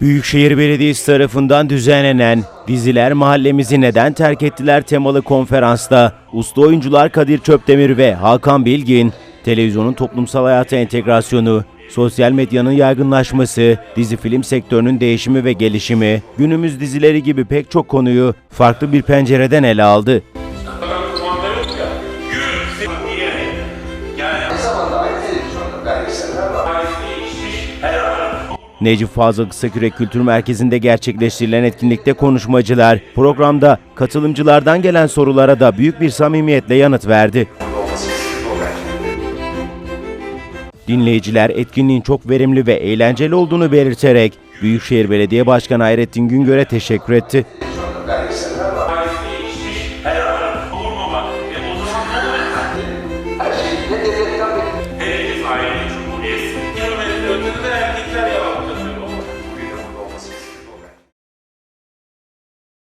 Büyükşehir Belediyesi tarafından düzenlenen Diziler Mahallemizi Neden Terk Ettiler temalı konferansta usta oyuncular Kadir Çöptemir ve Hakan Bilgin, televizyonun toplumsal hayata entegrasyonu, sosyal medyanın yaygınlaşması, dizi film sektörünün değişimi ve gelişimi, günümüz dizileri gibi pek çok konuyu farklı bir pencereden ele aldı. Gül diye. Yani Aynı Necip Fazıl Kısakürek Kültür Merkezi'nde gerçekleştirilen etkinlikte konuşmacılar, programda katılımcılardan gelen sorulara da büyük bir samimiyetle yanıt verdi. Dinleyiciler etkinliğin çok verimli ve eğlenceli olduğunu belirterek Büyükşehir Belediye Başkanı Hayrettin Güngör'e teşekkür etti. Her şey.